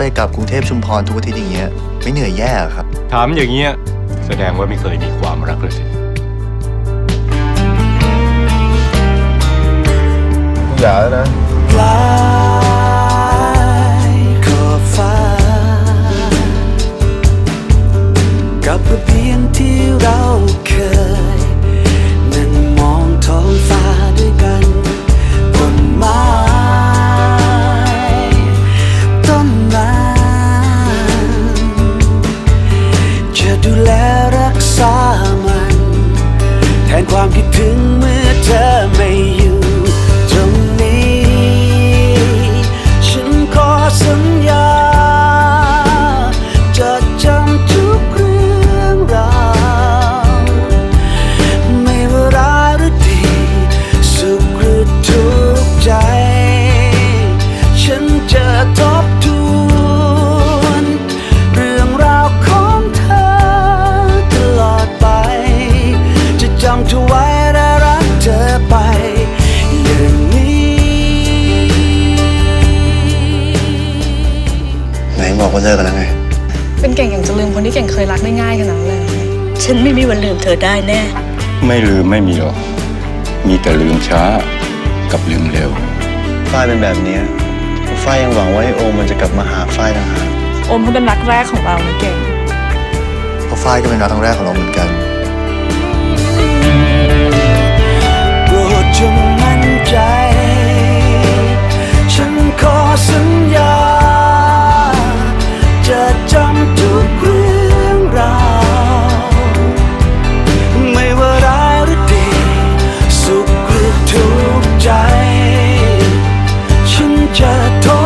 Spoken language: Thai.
ไปกลับกรุงเทพชุมพรทุกอาทิตย์อย่างเงี้ยไม่เหนื่อยแย่เหรอครับ ถามอย่างเงี้ยแสดงว่าไม่เคยมีความรักเลยสิอย่าแล้วนะ ความคิดถึง บอกว่าเลิกกันแล้วไง เป็นเก่งอย่างจะลืมคนที่เก่งเคยรักได้ง่ายขนาดนั้นเลยฉันไม่มีวันลืมเธอได้แน่ ไม่ลืมไม่มีหรอก มีแต่ลืมช้ากับลืมเร็ว ฝ้ายเป็นแบบเนี้ยฝ้ายยังหวังว่าไอ้โอมมันจะกลับมาหาฝ้ายต่างหากโอมเขาเป็นรักแรกของเรานะเก่งเพราะฝ้ายก็เป็นรักครั้งแรกของเราเหมือนกันโปรดจง jatuh